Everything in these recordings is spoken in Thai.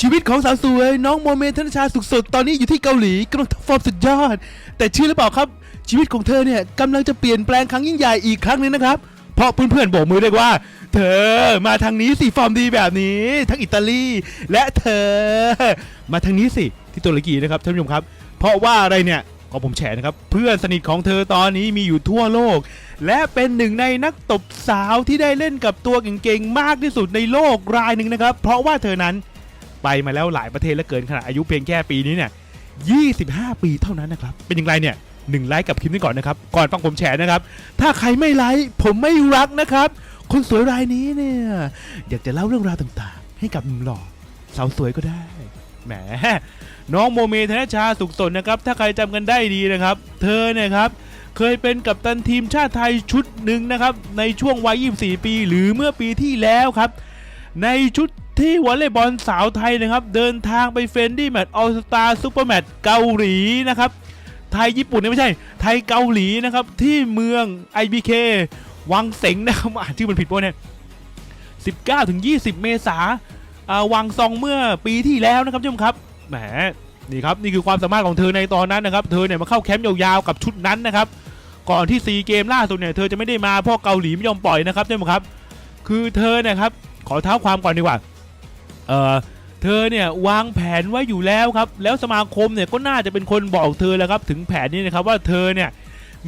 ชีวิตของสาวสวยน้องโมเมนธนชาสุขสดตอนนี้อยู่ที่เกาหลีกำลังทำฟอร์มสุดยอด แต่เชื่อหรือเปล่าครับ ชีวิตของเธอเนี่ยกำลังจะเปลี่ยนแปลงครั้งยิ่งใหญ่อีกครั้งหนึงนะครับ เพราะเพื่อนๆบอกมือเรียว่า เธอมาทางนี้สิฟอร์มดีแบบนี้ ทั้งอิตาลีและเธอ มาทางนี้สิที่ตุรกีนะครับท่านผู้ชมครับ เพราะว่าอะไรเนี่ยก็ผมแฉนะครับเพื่อนสนิทของเธอตอนนี้มีอยู่ทั่วโลก และเป็นหนึ่งในนักตบสาวที่ได้เล่นกับตัวเก่งๆมากที่สุดในโลกรายหนึ่งนะครับ เพราะว่าเธอนั้น ไปมาแล้วหลายประเทศและเกินขนาดอายุเพียงแค่ปีนี้เนี่ย 25 ปีเท่านั้นนะครับ เป็นอย่างไรเนี่ยหนึ่งไลค์กับคลิปนี้ก่อนนะครับ ก่อนฟังผมแฉนะครับ ถ้าใครไม่ไลค์ผมไม่รักนะครับ คนสวยรายนี้เนี่ย อยากจะเล่าเรื่องราวต่างๆ ให้กับหนุ่มหล่อสาวสวยก็ได้ แหม น้องโมเมธนชาสุขสนนะครับ ถ้าใครจำกันได้ดีนะครับ เธอเนี่ยครับเคยเป็นกัปตันทีมชาติไทยชุดหนึ่งนะครับ ในช่วงวัย 24 ปี หรือเมื่อปีที่แล้วครับ ในชุด ที่วอลเลย์บอลสาวไทยนะครับ เดินทางไปเฟนดี้แมตช์ออสตาซูเปอร์แมตช์เกาหลีนะครับไทยญี่ปุ่นเนี่ยไม่ใช่ ไทยเกาหลีนะครับ ที่เมือง IBK วังเสงนะครับอ่านชื่อมันผิดป่ะเนี่ย19ถึง20 เมษาอ่าวังซองเมื่อปีที่แล้วนะครับท่านผู้ชมครับแหมนี่ครับนี่คือความสามารถของเธอในตอนนั้นนะครับ เธอเนี่ยมาเข้าแคมป์ยาวๆกับชุดนั้นนะครับ ก่อนที่ซีเกมล่าสุดเนี่ยเธอจะไม่ได้มาเพราะเกาหลีไม่ยอมปล่อยนะครับท่านผู้ชมครับ คือเธอเนี่ยครับขอเท้าความก่อนดีกว่า เออเธอเนี่ยวางแผนไว้อยู่แล้วครับ แล้วสมาคมเนี่ยก็น่าจะเป็นคนบอกเธอแล้วครับถึงแผนนี้นะครับว่าเธอเนี่ย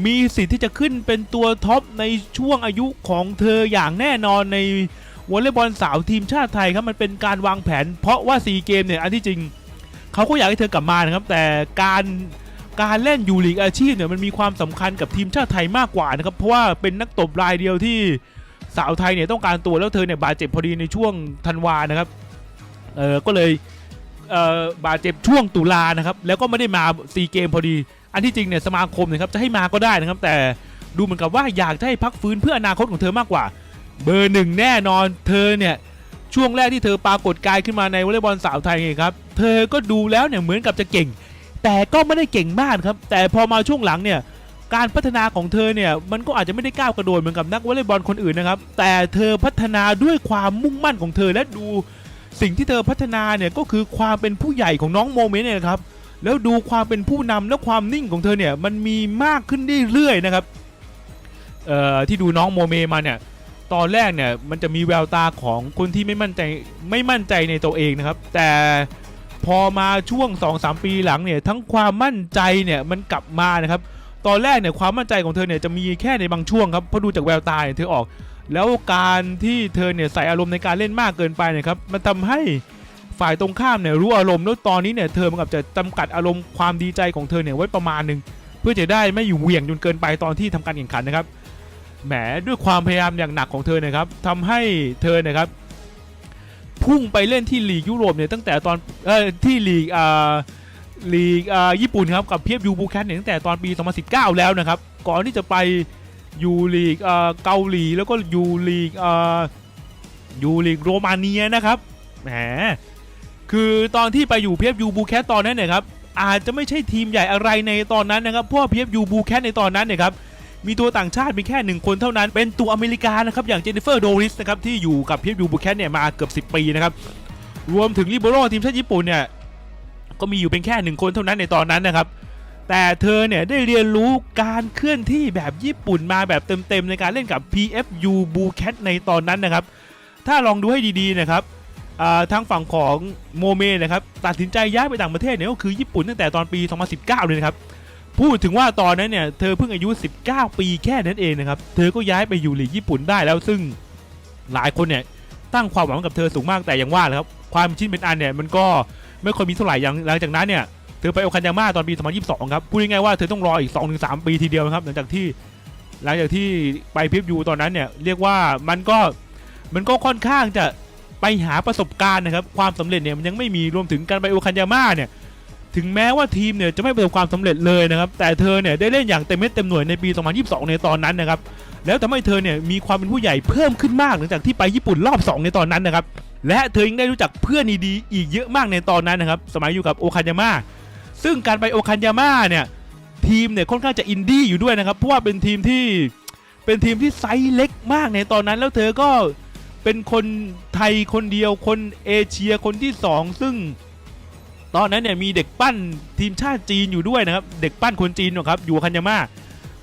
มีสิทธิ์ที่จะขึ้นเป็นตัวท็อปในช่วงอายุของเธออย่างแน่นอนในวอลเลย์บอลสาวทีมชาติไทยครับมันเป็นการวางแผน เพราะว่าซีเกมเนี่ยอันที่จริงเขาก็อยากให้เธอกลับมานะครับ แต่การการเล่นยูลีกอาชีพเนี่ยมันมีความสำคัญกับทีมชาติไทยมากกว่านะครับเพราะว่าเป็นนักตบรายเดียวที่สาวไทยเนี่ยต้องการตัวแล้วเธอเนี่ยบาดเจ็บพอดีในช่วงธันวานะครับ เออก็เลยเออบาดเจ็บช่วงตุลานะครับ แล้วก็ไม่ได้มาซีเกมพอดี อันที่จริงเนี่ยสมาคมเนะครับจะให้มาก็ได้นะครับ แต่ดูเหมือนกับว่าอยากจะให้พักฟื้นเพื่ออนาคตของเธอมากกว่า เบอร์หนึ่งแน่นอนเธอเนี่ยช่วงแรกที่เธอปรากฏกายขึ้นมาในวอลเลย์บอลสาวไทยไงครับเธอก็ดูแล้วเนี่ยเหมือนกับจะเก่ง แต่ก็ไม่ได้เก่งมากครับ แต่พอมาช่วงหลังเนี่ยการพัฒนาของเธอเนี่ยมันก็อาจจะไม่ได้ก้าวกระโดดเหมือนกับนักวอลเลย์บอลคนอื่นนะครับแต่เธอพัฒนาด้วยความมุ่งมั่นของเธอและดู สิ่งที่เธอพัฒนาเนี่ยก็คือความเป็นผู้ใหญ่ของน้องโมเมนต์เนี่ยนะครับแล้วดูความเป็นผู้นำและความนิ่งของเธอเนี่ยมันมีมากขึ้นเรื่อยๆนะครับเอ่อที่ดูน้องโมเมมาเนี่ยตอนแรกเนี่ยมันจะมีแววตาของคนที่ไม่มั่นใจไม่มั่นใจในตัวเองนะครับ แต่พอมาช่วง 2-3 ปีหลังเนี่ยทั้งความมั่นใจเนี่ยมันกลับมานะครับ ตอนแรกเนี่ยความมั่นใจของเธอเนี่ยจะมีแค่ในบางช่วงครับเพราะดูจากแววตาเนี่ยเธอออก แล้วการที่เธอเนี่ยใส่อารมณ์ในการเล่นมากเกินไปเนะครับมันทำให้ฝ่ายตรงข้ามเนี่ยรู้อารมณ์แล้วตอนนี้เนี่ยเธอมันกับจะจำกัดอารมณ์ความดีใจของเธอเนี่ยไว้ประมาณหนึ่งเพื่อจะได้ไม่อยู่เหวี่ยงจนเกินไปตอนที่ทำการแข่งขันนะครับแหมด้วยความพยายามอย่างหนักของเธอนะครับทำให้เธอนะครับ พุ่งไปเล่นที่ลีกยุโรปเนี่ยตั้งแต่ตอนเอ่อที่ลีกอ่าลีกอ่าญี่ปุ่นครับกับเพียบยูบูแคทเนี่ยตั้งแต่ตอนปี 2019 แล้วนะครับ ก่อนที่จะไป ยูลีกเกาหลีแล้วก็ยูลีกยูลีกโรมาเนียนะครับแหมคือตอนที่ไปอยู่เพียบยูบูแคทตอนนั้นเนี่ยครับอาจจะไม่ใช่ทีมใหญ่อะไรในตอนนั้นนะครับเพราะเพียบยูบูแคทในตอนนั้นเนี่ยครับมีตัวต่างชาติมีแค่หนึ่งคนเท่านั้น เป็นตัวอเมริกานะครับอย่างเจนนิเฟอร์โดริสนะครับที่อยู่กับเพียบยูบูแคทเนี่ยมาเกือบ10 ปีนะครับรวมถึงลิเบโรทีมชาติญี่ปุ่นเนี่ยก็มีอยู่เป็นแค่หนึ่งคนเท่านั้นในตอนนั้นนะครับ แต่เธอเนี่ยได้เรียนรู้การเคลื่อนที่แบบญี่ปุ่นมาแบบเต็มๆในการเล่นกับ PFU b u c a t ในตอนนั้นนะครับ ถ้าลองดูให้ดีๆนะครับทางฝั่งของโมเมนะครับตัดสินใจย้ายไปต่างประเทศเนี่ยก็คือญี่ปุ่นตั้งแต่ตอนปี 2019 เลยนะครับพูดถึงว่าตอนนั้นเนี่ยเธอเพิ่งอายุ 19 ปีแค่นั้นเองนะครับเธอก็ย้ายไปอยู่ลีกญี่ปุ่นได้แล้วซึ่งหลายคนเนี่ยตั้งความหวังกับเธอสูงมากแต่อย่างว่าแหละครับความชิ้นเป็นอันเนี่ยมันก็ไม่ค่อยมีเท่าไหร่อย่างหลังจากนั้นเนี่ย เธอไปโอคันยาม่าตอนปี 2022 ครับพูดง่ายๆว่าเธอต้องรออีก 2-3 ปีทีเดียวครับหลังจากที่หลังจากที่ไปพิบยูตอนนั้นเนี่ยเรียกว่ามันก็มันก็ค่อนข้างจะไปหาประสบการณ์นะครับความสำเร็จเนี่ยมันยังไม่มีรวมถึงการไปโอคันยาม่าเนี่ยถึงแม้ว่าทีมเนี่ยจะไม่ประสบความสำเร็จเลยนะครับแต่เธอเนี่ยได้เล่นอย่างเต็มเม็ดเต็มหน่วยในปี 2022 ในตอนนั้นนะครับแล้วทำให้เธอเนี่ยมีความเป็นผู้ใหญ่เพิ่มขึ้นมากหลังจากที่ไปญี่ปุ่นรอบ 2 ในตอนนั้นนะครับและเธอยังได้รู้จักเพื่อนดีๆอีกเยอะมากในตอนนั้นนะครับสมัยอยู่กับโอคันยาม่า ซึ่งการไปโอคันยาม่าเนี่ยทีมเนี่ยค่อนข้างจะอินดี้อยู่ด้วยนะครับเพราะว่าเป็นทีมที่เป็นทีมที่ไซส์เล็กมากในตอนนั้นแล้วเธอก็เป็นคนไทยคนเดียวคนเอเชียคนที่สองซึ่ง ตอนนั้นเนี่ยมีเด็กปั้นทีมชาติจีนอยู่ด้วยนะครับ เด็กปั้นคนจีนนะครับอยู่คันยาม่า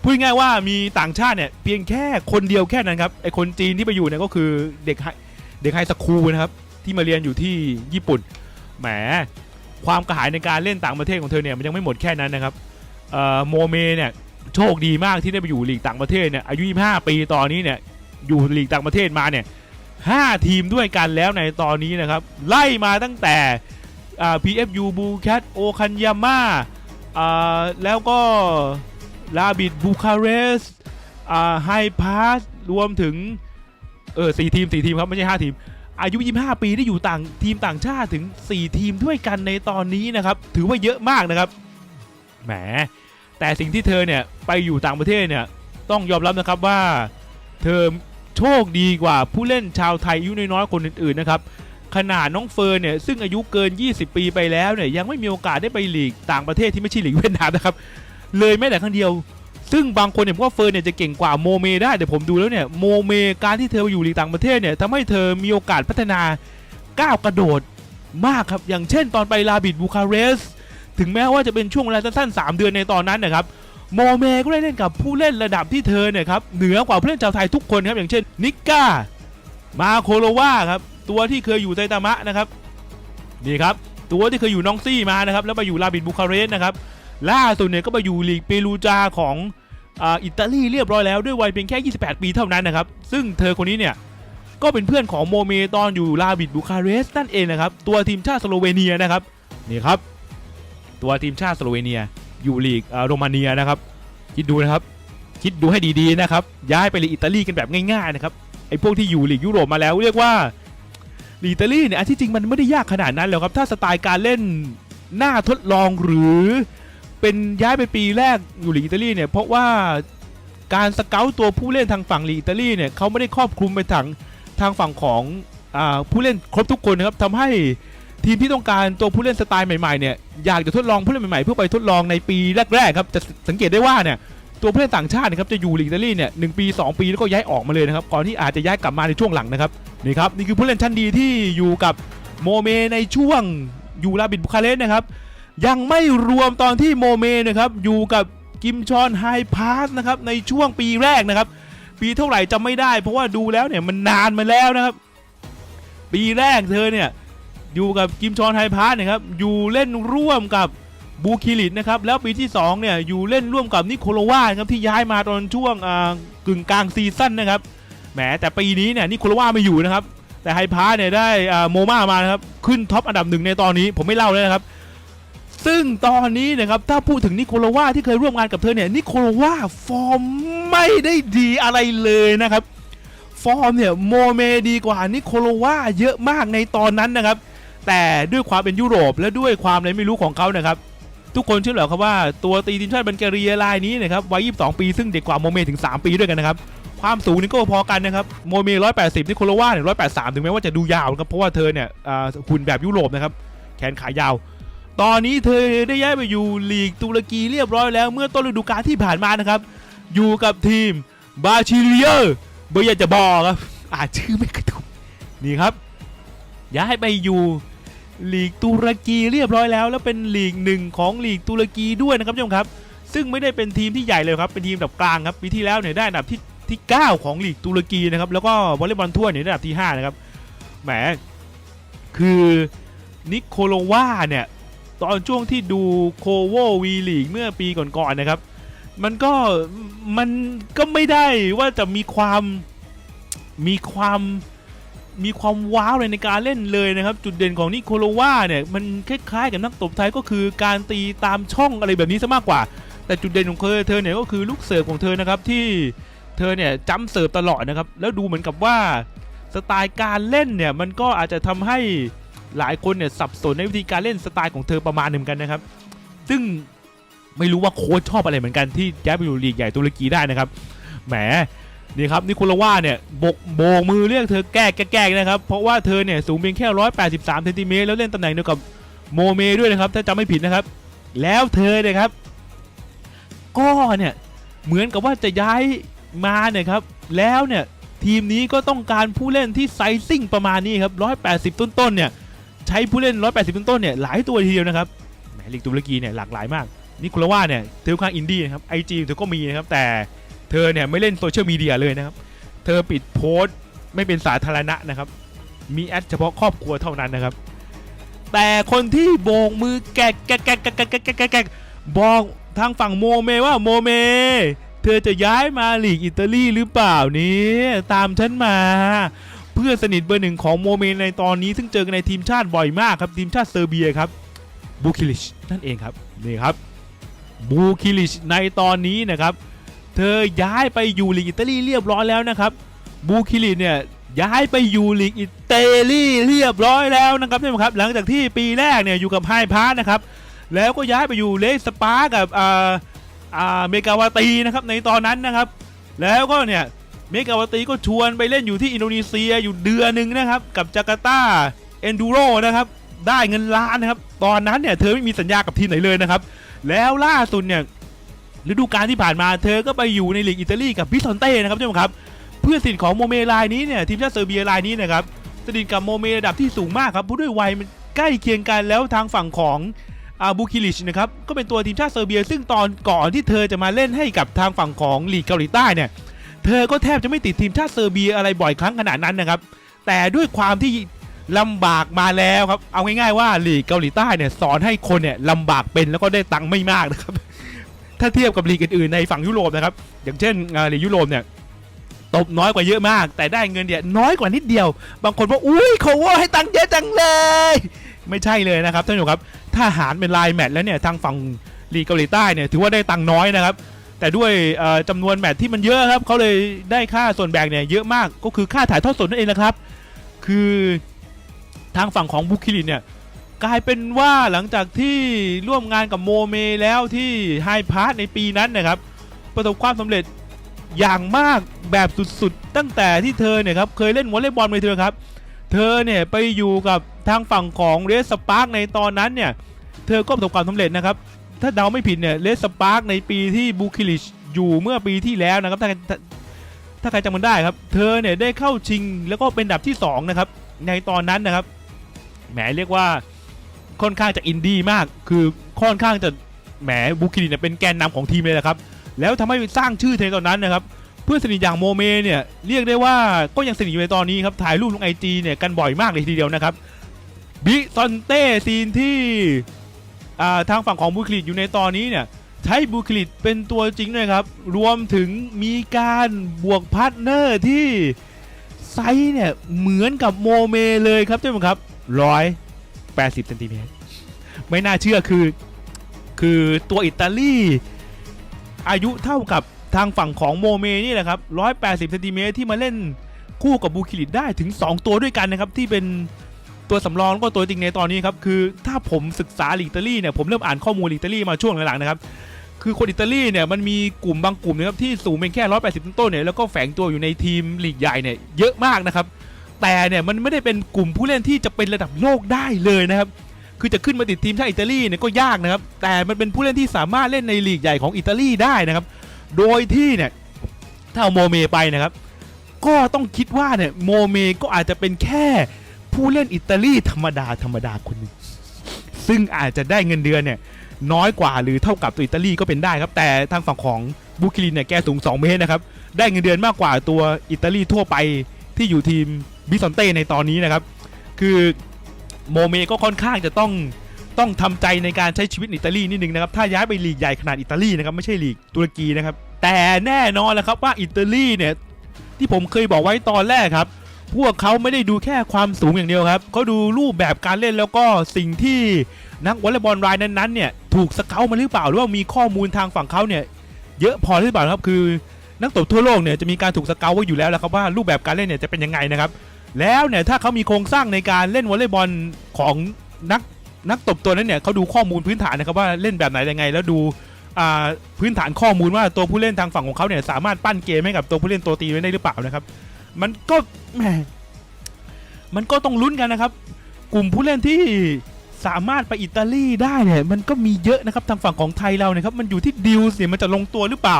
พูดง่ายว่ามีต่างชาติเนี่ยเพียงแค่คนเดียวแค่นั้นครับไอคนจีนที่ไปอยู่เนี่ยก็คือเด็กไฮเด็กไฮสคูลนะครับที่มาเรียนอยู่ที่ญี่ปุ่นแหม ความกระหายในการเล่นต่างประเทศของเธอเนี่ยมันยังไม่หมดแค่นั้นนะครับโมเมเนี่ยโชคดีมากที่ได้ไปอยู่ลีกต่างประเทศเนี่ยอายุ 25 ปีตอนนี้เนี่ยอยู่ลีกต่างประเทศมาเนี่ยห้าทีมด้วยกันแล้วในตอนนี้นะครับ ไล่มาตั้งแต่ PFU บูแคทโอคันยาม่าแล้วก็ลาบิดบูคาเรสไฮพาสรวมถึงเออสี่ทีมสี่ทีมครับ ไม่ใช่ห้าทีม อายุ 25 ปีได้อยู่ต่างทีมต่างชาติถึง 4 ทีมด้วยกันในตอนนี้นะครับ ถือว่าเยอะมากนะครับ แหม แต่สิ่งที่เธอเนี่ยไปอยู่ต่างประเทศเนี่ยต้องยอมรับนะครับว่า เธอโชคดีกว่าผู้เล่นชาวไทยอายุน้อยๆคนอื่นๆนะครับขนาดน้องเฟิร์นเนี่ยซึ่งอายุเกิน 20 ปีไปแล้วเนี่ยยังไม่มีโอกาสได้ไปหลีกต่างประเทศที่ไม่ใช่หลีกเวียดนามนะครับ เลยแม้แต่ครั้งเดียว ซึ่งบางคนเนี่ยผมว่าเฟิร์นเนี่ยจะเก่งกว่าโมเมได้แต่ผมดูแล้วเนี่ยโมเมการที่เธอไปอยู่ลีกต่างประเทศเนี่ยทำให้เธอมีโอกาสพัฒนาก้าวกระโดดมากครับ อย่างเช่นตอนไปลาบิดบูคาเรสถึงแม้ว่าจะเป็นช่วงเวลาสั้นๆ3เดือนในตอนนั้นนะครับโมเมก็ได้เล่นกับผู้เล่นระดับที่เธอเนี่ยครับเหนือกว่าผู้เล่นชาวไทยทุกคนครับอย่างเช่นนิกก้ามาโคโลวาครับตัวที่เคยอยู่ไซตามะนะครับนี่ครับตัวที่เคยอยู่น้องซี่มานะครับแล้วไปอยู่ลาบิดบูคาเรสนะครับล่าสุดเนี่ยก็ไปอยู่ลีกเปรูจาของ อิตาลีเรียบร้อยแล้วด้วยวัยเพียงแค่ 28 ปีเท่านั้นนะครับ ซึ่งเธอคนนี้เนี่ย ก็เป็นเพื่อนของโมเมตอนอยู่ลาบิดบูคาเรสต์นั่นเองนะครับ ตัวทีมชาติสโลเวเนียนะครับนี่ครับ ตัวทีมชาติสโลเวเนียอยู่ลีกอ่าโรมาเนียนะครับ คิดดูนะครับ คิดดูให้ดีๆนะครับ ย้ายไปลีกอิตาลีกันแบบง่ายๆนะครับไอ้พวกที่อยู่ลีกยุโรปมาแล้วเรียกว่าลีกอิตาลีเนี่ยอันที่จริงมันไม่ได้ยากขนาดนั้นหรอกครับถ้าสไตล์การเล่นหน้าทดลองหรือ เป็นย้ายไปปีแรกอยู่ลีกอิตาลีเนี่ยเพราะว่าการสเกลตัวผู้เล่นทางฝั่งลีกอิตาลีเนี่ยเขาไม่ได้ครอบคลุมไปทางทางฝั่งของอผู้เล่นครบทุกคนนะครับทำให้ทีมที่ต้องการตัวผู้เล่นสไตล์ใหม่ๆเนี่ยอยากจะทดลองผู้เล่นใหม่ๆเพื่อไปทดลองในปีแรกๆครับจะสังเกตได้ว่าเนี่ยตัวผู้เล่นต่างชาตินะครับจะอยู่ลีกอิตาลีเนี่ยหนึ่งปี 2 ปีแล้วก็ย้ายออกมาเลยนะครับก่อนที่อาจจะย้ายกลับมาในช่วงหลังนะครับนี่ครับนี่คือผู้เล่นชั้นดีที่อยู่กับโมเมในช่วงอยู่ลาบิดบุคาเรสต์นะครับ ยังไม่รวมตอนที่โมเมนะครับอยู่กับกิมชอนไฮพาสนะครับในช่วงปีแรกนะครับ ปีเท่าไหร่จำไม่ได้ เพราะว่าดูแล้วเนี่ยมันนานมาแล้วนะครับ ปีแรกเธอเนี่ยอยู่กับกิมชอนไฮพาสนะครับอยู่เล่นร่วมกับบูคิริตนะครับแล้วปีที่ 2 เนี่ย อยู่เล่นร่วมกับนิโคลวาครับที่ย้ายมาตอนช่วงกึ่งกลางซีซั่นนะครับแหมแต่ปีนี้เนี่ยนิโคลวาไม่อยู่นะครับ แต่ไฮพาสเนี่ยได้โมมามานะครับขึ้นท็อปอันดับหนึ่งในตอนนี้ผมไม่เล่าเลยนะครับ ซึ่งตอนนี้นะครับถ้าพูดถึงนิโคลาวาที่เคยร่วมงานกับเธอเนี่ยนิโคลาวาฟอร์มไม่ได้ดีอะไรเลยนะครับ ฟอร์มเนี่ยโมเมดีกว่านิโคลาวาเยอะมากในตอนนั้นนะครับ แต่ด้วยความเป็นยุโรปและด้วยความอะไรไม่รู้ของเขานะครับ ทุกคนเชื่อหรอครับว่าตัวตีทีมชาติบัลแกเรียรายนี้นะครับวัย 22 ปี ซึ่งเด็กกว่าโมเมถึง 3 ปีด้วยกันนะครับความสูงนี่ก็พอกันนะครับโมเม180นิโคลาวาเนี่ย183 ถึงแม้ว่าจะดูยาวครับเพราะว่าเธอเนี่ยอ่าหุ่นแบบยุโรปนะครับแขนขายาว ตอนนี้เธอได้ย้ายไปอยู่ลีกตุรกีเรียบร้อยแล้ว เมื่อต้นฤดูกาลที่ผ่านมานะครับ อยู่กับทีมบาชิเลียร์เบอร์อยากจะบอกครับอ่านชื่อไม่กระถูกนี่ครับ ย้ายไปอยู่ลีกตุรกีเรียบร้อยแล้ว แล้วเป็นลีกหนึ่งของลีกตุรกีด้วยนะครับท่านผู้ชมครับ ซึ่งไม่ได้เป็นทีมที่ใหญ่เลยครับเป็นทีมดับกลางครับปีที่แล้วเนี่ยได้อันดับที่ที่ 9 ของลีกตุรกีนะครับแล้วก็วอลเลย์บอลทั่วเนี่ยได้อันดับที่ 5 นะครับแหมคือนิโคโลวาเนี่ย ตอนช่วงที่ดูโคโววีลีกเมื่อปีก่อนๆนะครับ มันก็มันก็ไม่ได้ว่าจะมีความมีความมีความว้าวเลยในการเล่นเลยนะครับ จุดเด่นของนิโคโลวาเนี่ยมันคล้ายๆกับนักตบไทยก็คือการตีตามช่องอะไรแบบนี้ซะมากกว่า แต่จุดเด่นของเธอเธอเนี่ยก็คือลูกเสิร์ฟของเธอนะครับที่เธอเนี่ยจ้ำเสิร์ฟตลอดนะครับ แล้วดูเหมือนกับว่าสไตล์การเล่นเนี่ยมันก็อาจจะทำให้ หลายคนเนี่ยสับสนในวิธีการเล่นสไตล์ของเธอประมาณหนึ่งกันนะครับ ซึ่งไม่รู้ว่าโค้ชชอบอะไรเหมือนกันที่ย้ายไปอยู่ลีกใหญ่ตุรกีได้นะครับ แหมนี่ครับนิโคลาวาเนี่ยบกโบกมือเรียกเธอแก้แก้แก้นะครับ เพราะว่าเธอเนี่ยสูงเพียงแค่ 183เซนติเมตรแล้วเล่นตำแหน่งเดียวกับโมเมด้วยนะครับ ถ้าจำไม่ผิดนะครับ แล้วเธอเนี่ยครับก็เนี่ยเหมือนกับว่าจะย้ายมาเนี่ยครับแล้วเนี่ยทีมนี้ก็ต้องการผู้เล่นที่ไซซิ่งประมาณนี้ครับ180 ต้นๆเนี่ย ใช้ผู้เล่น 180 ต้นๆเนี่ยหลายตัวทีเดียวนะครับแหมลีกตุรกีเนี่ยหลากหลายมากนี่คุณว่าเนี่ยเธอข้างอินดี้นะครับไอจีเธอก็มีนะครับแต่เธอเนี่ยไม่เล่นโซเชียลมีเดียเลยนะครับเธอปิดโพสต์ไม่เป็นสาธารณะนะครับมีแอดเฉพาะครอบครัวเท่านั้นนะครับ แต่คนที่โบกมือแกะแกะแกะแกะแกะแกะบอกทางฝั่งโมเมว่าโมเม เธอจะย้ายมาลีกอิตาลีหรือเปล่านี้ตามฉันมา พื่อนสนิทเบอร์หนึ่งของโมเมนในตอนนี้ ซึ่งเจอกันในทีมชาติบ่อยมากครับ ทีมชาติเซอร์เบียครับบูคิลิชนั่นเองครับนี่ครับบูคิลิชในตอนนี้นะครับ เธอย้ายไปอยู่ลีกอิตาลีเรียบร้อยแล้วนะครับบูคิลิชเนี่ยย้ายไปอยู่ลีกอิตาลีเรียบร้อยแล้วนะครับท่านผู้ชมครับ หลังจากที่ปีแรกเนี่ยอยู่กับไฮพาร์นะครับแล้วก็ย้ายไปอยู่เลสปาร์กับอ่าอ่าเมกาวาตีนะครับในตอนนั้นนะครับ แล้วก็เนี่ย เมกาวตีก็ชวนไปเล่นอยู่ที่อินโดนีเซียอยู่เดือนหนึ่งนะครับ กับจาการ์ตาเอนดูโรนะครับ ได้เงินล้านนะครับ ตอนนั้นเนี่ยเธอไม่มีสัญญากับทีมไหนเลยนะครับ แล้วล่าสุดเนี่ยฤดูกาลที่ผ่านมาเธอก็ไปอยู่ในลีกอิตาลีกับพิซอนเต้นะครับท่านผู้ชมครับ เพื่อนสนิทของโมเมรายนี้เนี่ยทีมชาติเซอร์เบียรายนี้นะครับสนิทกับโมเมระดับที่สูงมากครับผู้ด้วยวัยมันใกล้เคียงกันแล้วทางฝั่งของอาบูคิลิชนะครับก็เป็นตัวทีมชาติเซอร์เบีย ซึ่งตอนก่อนที่เธอจะมาเล่นให้กับทางฝั่งของลีกเกาหลีใต้เนี่ย เธอก็แทบจะไม่ติดทีมชาติเซอร์เบียอะไรบ่อยครั้งขนาดนั้นนะครับ แต่ด้วยความที่ลำบากมาแล้วครับ เอาง่ายๆว่าลีกเกาหลีใต้เนี่ยสอนให้คนเนี่ยลำบากเป็นแล้วก็ได้ตังค์ไม่มากนะครับ ถ้าเทียบกับลีกอื่นๆในฝั่งยุโรปนะครับ อย่างเช่นลีกยุโรปเนี่ยตบน้อยกว่าเยอะมาก แต่ได้เงินเนี่ยน้อยกว่านิดเดียว บางคนว่าอุ้ยเขาว่าให้ตังค์เยอะจังเลย ไม่ใช่เลยนะครับท่านผู้ชมครับ ถ้าหารเป็นรายแมตช์แล้วเนี่ยทางฝั่งลีกเกาหลีใต้เนี่ยถือว่าได้ตังค์น้อยนะครับ แต่ด้วยเอ่อจำนวนแมตช์ที่มันเยอะครับเขาเลยได้ค่าส่วนแบ่งเนี่ยเยอะมากก็คือค่าถ่ายทอดสดนั่นเองนะครับ คือทางฝั่งของบุคิลินเนี่ยกลายเป็นว่าหลังจากที่ร่วมงานกับโมเมแล้วที่ไฮพาร์ทในปีนั้นนะครับ ประสบความสำเร็จอย่างมากแบบสุดๆ ตั้งแต่ที่เธอเนี่ยครับเคยเล่นวอลเลย์บอลไปเธอครับ เธอเนี่ยไปอยู่กับทางฝั่งของเรสสปาร์กในตอนนั้นเนี่ย เธอก็ประสบความสำเร็จนะครับ ถ้าเดาไม่ผิดเนี่ยเรสสปาร์กในปีที่บูคิลิชอยู่เมื่อปีที่แล้วนะครับถ้าถ้าถ้าใครจำมันได้ครับ เธอเนี่ยได้เข้าชิงแล้วก็เป็นอันดับที่สองนะครับ ในตอนนั้นนะครับ แหมเรียกว่าค่อนข้างจะอินดี้มาก คือค่อนข้างจะแหมบูคิลิชเนี่ยเป็นแกนนำของทีมเลยนะครับ แล้วทำให้สร้างชื่อเธอตอนนั้นนะครับ เพื่อนสนิทอย่างโมเมเนี่ยเรียกได้ว่าก็ยังสนิทอยู่ในตอนนี้ครับ ถ่ายรูปลงไอจีเนี่ยกันบ่อยมากเลยทีเดียวนะครับ บิซอนเต้ซีนที่ ทางฝั่งของบูคลิตอยู่ในตอนนี้เนี่ยใช้บูคลิตเป็นตัวจริงด้วยครับ รวมถึงมีการบวกพาร์ทเนอร์ที่ไซส์เนี่ยเหมือนกับโมเมเลยครับท่านผู้ชมครับร้อยแปดสิบเซนติเมตรไม่น่าเชื่อคือ คือตัวอิตาลีอายุเท่ากับทางฝั่งของโมเมนี่แหละครับ180เซนติเมตรที่มาเล่นคู่กับบูคิลิตได้ถึง 2 ตัวด้วยกันนะครับ ที่เป็น ตัวสำรองแล้วก็ตัวจริงในตอนนี้ครับคือถ้าผมศึกษาอิตาลีเนี่ยผมเริ่มอ่านข้อมูลอิตาลีมาช่วงหลังๆนะครับคือคนอิตาลีเนี่ยมันมีกลุ่มบางกลุ่มนะครับที่สูงเป็นแค่180ต้นๆเนี่ยแล้วก็แฝงตัวอยู่ในทีมลีกใหญ่เนี่ยเยอะมากนะครับแต่เนี่ยมันไม่ได้เป็นกลุ่มผู้เล่นที่จะเป็นระดับโลกได้เลยนะครับคือจะขึ้นมาติดทีมชาติอิตาลีเนี่ยก็ยากนะครับแต่มันเป็นผู้เล่นที่สามารถเล่นในลีกใหญ่ของอิตาลีได้นะครับโดยที่เนี่ยถ้าเอาโมเมไปนะครับก็ต้องคิดว่าเนี่ยโมเมก็อาจจะเป็นแค่ ผู้เล่นอิตาลีธรรมดาธรรมดาคนหนึ่งซึ่งอาจจะได้เงินเดือนเนี่ยน้อยกว่าหรือเท่ากับตัวอิตาลีก็เป็นได้ครับ แต่ทางฝั่งของบูคิลินเนี่ยแกสูง 2 เมตรนะครับ ได้เงินเดือนมากกว่าตัวอิตาลีทั่วไปที่อยู่ทีมบิซอนเต้ในตอนนี้นะครับ คือโมเมก็ค่อนข้างจะต้องต้องทำใจในการใช้ชีวิตอิตาลีนิดนึงนะครับ ถ้าย้ายไปลีกใหญ่ขนาดอิตาลีนะครับไม่ใช่ลีกตุรกีนะครับ แต่แน่นอนแล้วครับว่าอิตาลีเนี่ยที่ผมเคยบอกไว้ตอนแรกครับ พวกเขาไม่ได้ดูแค่ความสูงอย่างเดียวครับเขาดูรูปแบบการเล่นแล้วก็สิ่งที่นักวอลเลย์บอลรายนั้นๆเนี่ยถูกสเกลมาหรือเปล่าหรือว่ามีข้อมูลทางฝั่งเขาเนี่ยเยอะพอหรือเปล่าครับคือ นักตบทั่วโลกเนี่ยจะมีการถูกสเกลไว้อยู่แล้วแล้วครับว่ารูปแบบการเล่นเนี่ยจะเป็นยังไงนะครับแล้วเนี่ยถ้าเขามีโครงสร้างในการเล่นวอลเลย์บอลของนักนักตบตัวนั้นเนี่ยเขาดูข้อมูลพื้นฐานนะครับว่าเล่นแบบไหนยังไง แล้วดูอ่าพื้นฐานข้อมูลว่าตัวผู้เล่นทางฝั่งของเขาเนี่ยสามารถปั้นเกมให้กับตัวผู้เล่นตัวตีไว้ได้หรือเปล่านะครับ มันก็แหมมันก็ต้องลุ้นกันนะครับ กลุ่มผู้เล่นที่สามารถไปอิตาลีได้เนี่ยมันก็มีเยอะนะครับทางฝั่งของไทยเราเนี่ยครับมันอยู่ที่ดิวส์เนี่ยมันจะลงตัวหรือเปล่า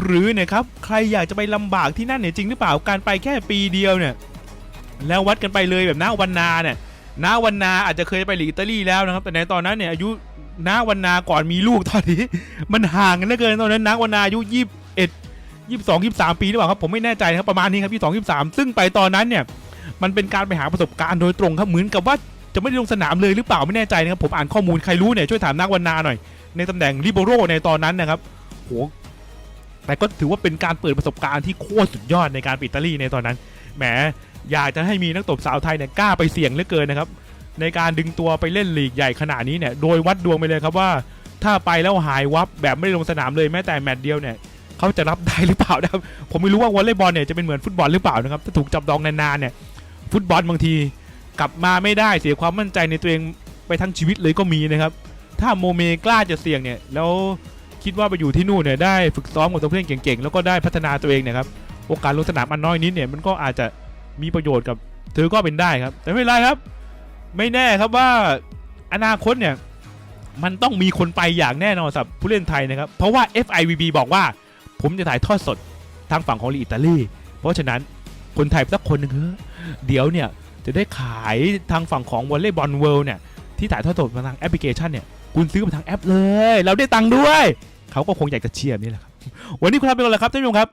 หรือเนี่ยครับใครอยากจะไปลำบากที่นั่นเนี่ยจริงหรือเปล่าการไปแค่ปีเดียวเนี่ยแล้ววัดกันไปเลยแบบน้าวันนาเนี่ยน้าวันนาอาจจะเคยไปหลีกอิตาลีแล้วนะครับ แต่ในตอนนั้นเนี่ยอายุน้าวันนาก่อนมีลูกตอนนี้ มันห่างกันเหลือเกินตอนนั้นน้าวันนาอายุยี่สิบเอ็ด ยี่สิบสองยี่สิบสามปีหรือเปล่าครับผมไม่แน่ใจครับประมาณนี้ครับยี่สิบสองยี่สิบสามซึ่งไปตอนนั้นเนี่ยมันเป็นการไปหาประสบการณ์โดยตรงครับเหมือนกับว่าจะไม่ได้ลงสนามเลยหรือเปล่าไม่แน่ใจนะครับผมอ่านข้อมูลใครรู้เนี่ยช่วยถามนักวันนาหน่อย ในตำแหน่งลิเบโรในตอนนั้นนะครับโหแต่ก็ถือว่าเป็นการเปิดประสบการณ์ที่โคตรสุดยอดในการปิดอิตาลีในตอนนั้นแหมอยากจะให้มีนักตบสาวไทยเนี่ยกล้าไปเสี่ยงเหลือเกินนะครับในการดึงตัวไปเล่นลีกใหญ่ขนาดนี้เนี่ยโดยวัดดวงไปเลยครับว่า ถ้าไปแล้วหายวับแบบไม่ได้ลงสนามเลยแม้แต่แมตช์เดียวเนี่ย เขาจะรับได้หรือเปล่านะครับ ผมไม่รู้ว่าวอลเลย์บอลเนี่ยจะเป็นเหมือนฟุตบอลหรือเปล่านะครับ ถ้าถูกจับดองนานๆเนี่ย ฟุตบอลบางทีกลับมาไม่ได้เสียความมั่นใจในตัวเองไปทั้งชีวิตเลยก็มีนะครับ ถ้าโมเมกล้าจะเสี่ยงเนี่ยแล้วคิดว่าไปอยู่ที่นู่นเนี่ยได้ฝึกซ้อมกับตัวเพื่อนเก่งๆแล้วก็ได้พัฒนาตัวเองเนะครับโอกาสลงสนามอันน้อยนิดเนี่ยมันก็อาจจะมีประโยชน์กับเธอก็เป็นได้ครับ แต่ไม่เป็นไรครับ ไม่แน่ครับว่าอนาคตเนี่ยมันต้องมีคนไปอย่างแน่นอนสำหรับผู้เล่นไทยนะครับ เพราะว่า FIVB บอกว่า ผมจะถ่ายทอดสดทางฝั่งของอิตาลี เพราะฉะนั้นคนไทยสักคนหนึ่งเดี๋ยวเนี่ยจะได้ขายทางฝั่งของวอลเลย์บอลเวิลด์เนี่ยที่ถ่ายทอดสดมาทางแอปพลิเคชันเนี่ยคุณซื้อมาทางแอปเลย เราได้ตังค์ด้วย เขาก็คงอยากจะเชียร์นี่แหละครับ วันนี้คุณทำเป็นอนไรครับท่านผู้ชมครับ